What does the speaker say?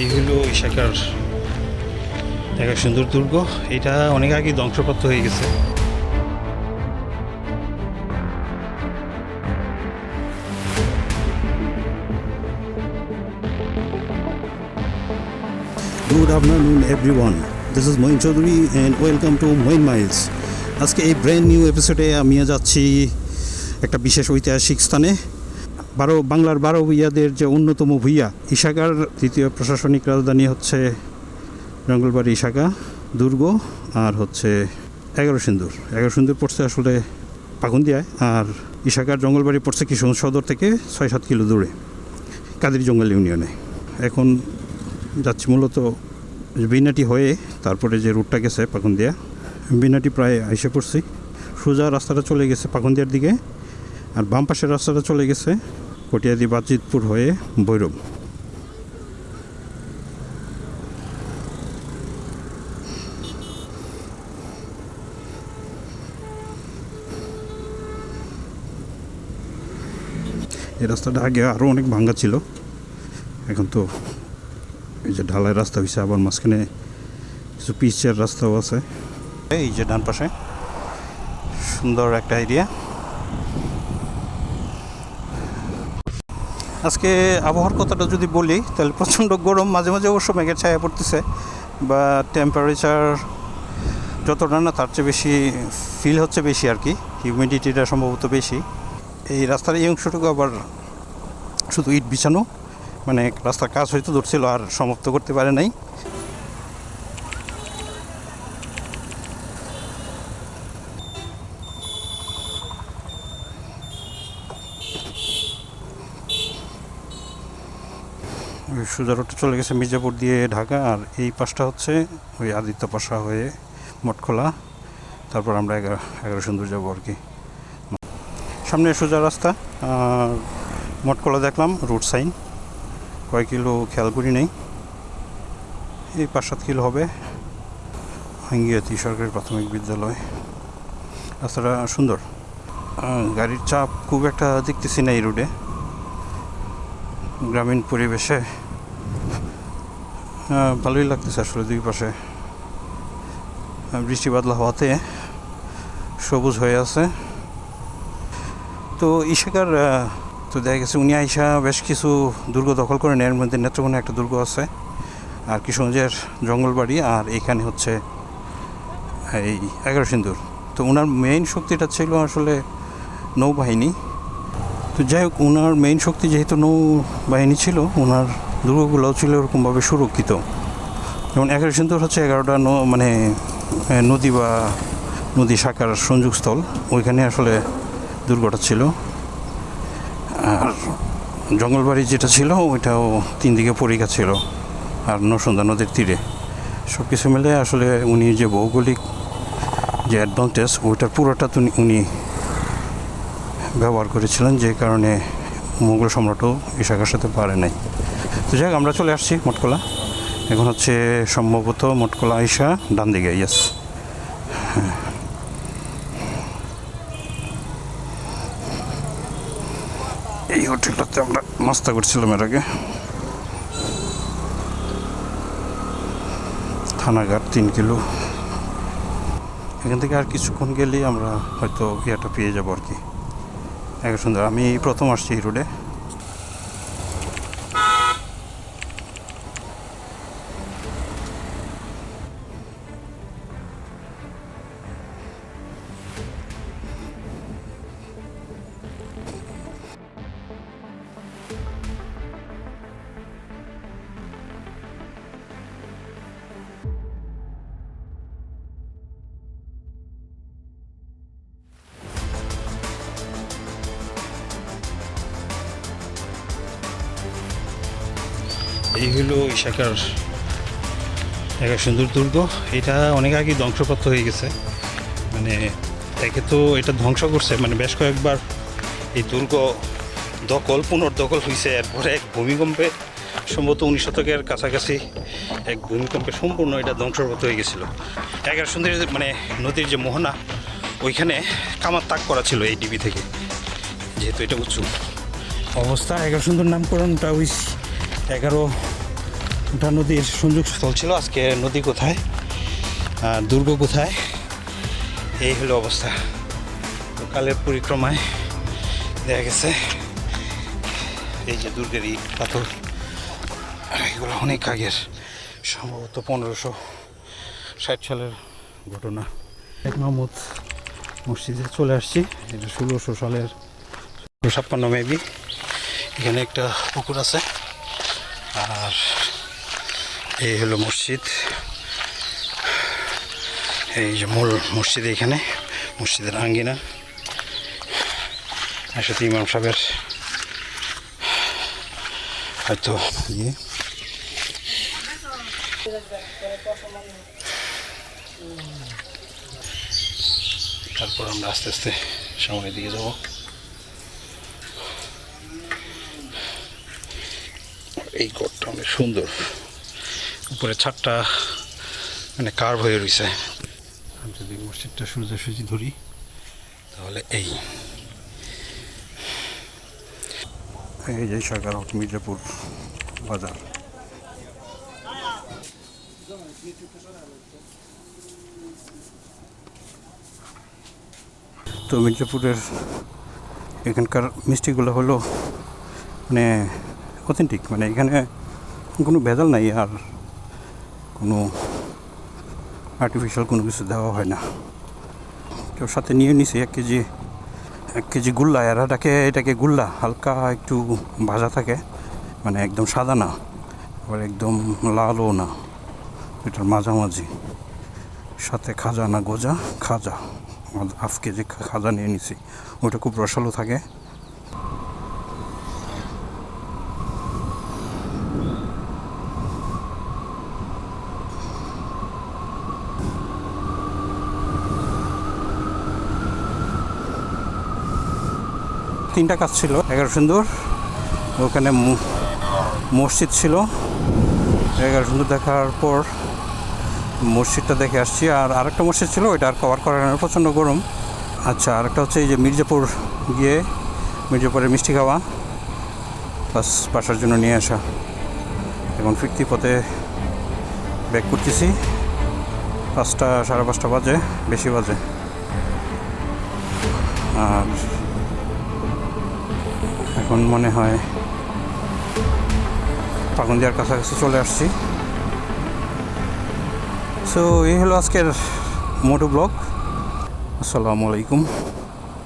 এই হলো ইশাকার একটা সুন্দর দুর্গ। এটা অনেক আগে ধ্বংসপ্রাপ্ত হয়ে গেছে। Good afternoon everyone this is Mohin Chowdhury and welcome to Moin miles আজকে এই ব্র্যান্ড নিউ এপিসোডে আমি যাচ্ছি একটা বিশেষ ঐতিহাসিক স্থানে। বারো, বাংলার বারো ভূঁইয়াদের যে অন্যতম ভূঁইয়া, ইশাকার দ্বিতীয় প্রশাসনিক রাজধানী হচ্ছে জঙ্গলবাড়ি ইশাকা, দুর্গ, আর হচ্ছে এগারো সিন্দুর। এগারো সিন্দুর পড়ছে আসলে পাকুন্দিয়ায় আর ইশাকার জঙ্গলবাড়ি পড়ছে কিশোর সদর থেকে ছয় সাত কিলো দূরে, কাদের জঙ্গল ইউনিয়নে। এখন যাচ্ছি মূলত বিনাটি হয়ে তারপরে যে রুটটা গেছে পাকুন্দিয়া বিনাটি প্রায় এসে পড়ছি। সোজা রাস্তাটা চলে গেছে পাকুন্দিয়ার দিকে, আর বাম পাশের রাস্তাটা চলে গেছে কটিয়াদি বাজিতপুর হয়ে ভৈরব এই রাস্তাটা আগে আরও অনেক ভাঙ্গা ছিল। এখন তো এই যে ঢালাই রাস্তা হয়েছে আবার মাঝখানে কিছু পিচের রাস্তাও আছে। এই যে ডান পাশে, সুন্দর একটা এরিয়া আজকে আবহাওয়ার কথাটা যদি বলি, তাহলে প্রচণ্ড গরম, মাঝে মাঝে অবশ্য মেঘের ছায়া পড়তেছে, বা টেম্পারেচার যতটা না তার চেয়ে বেশি ফিল হচ্ছে বেশি আর কি হিউমিডিটিটা সম্ভবত বেশি। এই রাস্তার এই অংশটুকু আবার শুধু ইট বিছানো মানে রাস্তার কাজ হয়তো ধরছিল আর সমাপ্ত করতে পারে নাই। সোজা রোডটা চলে গেছে মির্জাপুর দিয়ে ঢাকা, আর এই পাশটা হচ্ছে ওই আদিত্য পাশা হয়ে মঠখোলা। তারপর আমরা এগারো এগারো সুন্দর যাব আর কি। সামনে সোজা রাস্তা, আর মঠকলা দেখলাম, রোড সাইন। কয় কিলো খেয়াল করি নেই। এই পাঁচ সাত কিলো হবে। হাঙ্গিয়াতি সরকারি প্রাথমিক বিদ্যালয়। রাস্তাটা সুন্দর। গাড়ির চাপ খুব একটা দেখতেছি না এই রোডে। গ্রামীণ পরিবেশে ভালোই লাগতেছে আসলে দুই পাশে। বৃষ্টি বাদলা হওয়াতে সবুজ হয়ে আছে। তো ইশাকার তো দেখা গেছে উনি আইসা বেশ কিছু দুর্গ দখল করে এর মধ্যে নেত্রকোনা একটা দুর্গ আছে, আর কিশোরগঞ্জের জঙ্গলবাড়ি, আর এইখানে হচ্ছে এই এগারো সিন্দুর। তো ওনার মেইন শক্তিটা ছিল আসলে নৌবাহিনী। তো যাই হোক ওনার মেইন শক্তি যেহেতু নৌবাহিনী ছিল ওনার দুর্গগুলোও ছিল ওরকমভাবে সুরক্ষিত। যেমন এগারো সিন্দুর হচ্ছে এগারোটা ন- মানে নদী বা নদী শাখার সংযোগস্থল। ওইখানে আসলে দুর্গটা ছিল। আর জঙ্গলবাড়ি যেটা ছিল, ওইটাও তিন দিকে পরীক্ষা ছিল, আর নসন্দা নদীর তীরে। সব কিছু মিলে আসলে উনি যে ভৌগোলিক যে অ্যাডভান্টেজ ওইটার পুরোটা উনি ব্যবহার করেছিলেন, যে কারণে মুঘল সম্রাটও ইশাকার সাথে পারে নাই। তো যাই আমরা চলে আসছি মটকলা। এখন হচ্ছে সম্ভবত মটকলা আইসা ডান দিকে ইয়াস এই হোটেলটাতে আমরা নাস্তা করছিলাম এর আগে। থানাঘাট তিন কিলো। এখান থেকে আর কিছুক্ষণ গেলেই আমরা হয়তো ইয়েটা পেয়ে যাব আর কি। সুন্দর। আমি প্রথম আসছি এই রোডে এই হলো ইশাকার একটা সুন্দর দুর্গ। এটা অনেক আগে ধ্বংসপ্রাপ্ত হয়ে গেছে। মানে একে তো এটা ধ্বংস করছে মানে বেশ কয়েকবার এই দুর্গ দখল, পুনর্দখল হয়েছে এরপরে এক ভূমিকম্পে, সম্ভবত উনিশ শতকের কাছাকাছি এক ভূমিকম্পে সম্পূর্ণ এটা ধ্বংসপ্রাপ্ত হয়ে গেছিল। এগারো সুন্দর মানে নদীর যে মোহনা, ওইখানে কামার তাক করা ছিল এই ডিবি থেকে, যেহেতু এটা উঁচু। অবস্থা এগারো সুন্দর নামকরণটা ওই এগারো ওটা নদীর সংযোগস্থল ছিল। আজকে নদী কোথায়? আর দুর্গ কোথায়? এই হলো অবস্থা। কালের পরিক্রমায় দেখা গেছে। এই যে দুর্গের ইট পাথর, এগুলো অনেক আগের, সম্ভবত পনেরোশো ষাট সালের ঘটনা। এক মাহমুদ মসজিদে চলে আসছি। এটা ষোলোশো সালের ছাপ্পান্ন মেবি। এখানে একটা পুকুর আছে। আর এই হলো মসজিদ। এই যে মূল মসজিদ এখানে, মসজিদের আঙ্গিনা। সাথে ইমাম সাহেবের হয়তো ইয়ে। তারপর আমরা আস্তে আস্তে সামনের দিকে যাব। এই ঘরটা অনেক সুন্দর। উপরে ছাদটা মানে কার্ভ হয়ে রয়েছে যদি মসজিদটা সোজাসুজি ধরি, তাহলে এই। এই যে সরকার মির্জাপুর বাজার। তো মির্জাপুরের এখানকার মিষ্টিগুলো হলো মানে অথেন্টিক মানে এখানে কোনো ভেজাল নাই আর কোনো আর্টিফিশিয়াল কোনো কিছু দেওয়া হয় না। কেউ সাথে নিয়ে নিছি এক কেজি এক কেজি গুল্লা, আর এটাকে এটাকে গুল্লা হালকা একটু ভাজা থাকে মানে একদম সাদা না, আবার একদম লালও না, এটার মাঝামাঝি। সাথে খাজা না গোজা, খাজা হাফ কেজি খাজা নিয়ে নিছি, ওটা খুব রসালো থাকে। তিনটা কাজ ছিল। এগারো সুন্দর, ওখানে মসজিদ ছিল। এগারো সুন্দর দেখার পর মসজিদটা দেখে আসছি। আর আরেকটা মসজিদ ছিল, ওইটা আর কভার করার প্রচণ্ড গরম। আচ্ছা আরেকটা হচ্ছে এই যে মির্জাপুর গিয়ে মির্জাপুরের মিষ্টি খাওয়া প্লাস বাসার জন্য নিয়ে আসা। এখন ফিরতি পথে ব্যাক করতেছি। পাঁচটা, সাড়ে পাঁচটা বাজে, বেশি বাজে। আর এখন মনে হয় পাগুন্দিয়ার কাছাকাছি চলে আসছি। সো এই হলো আজকের মোটো ব্লগ। আসসালামু আলাইকুম।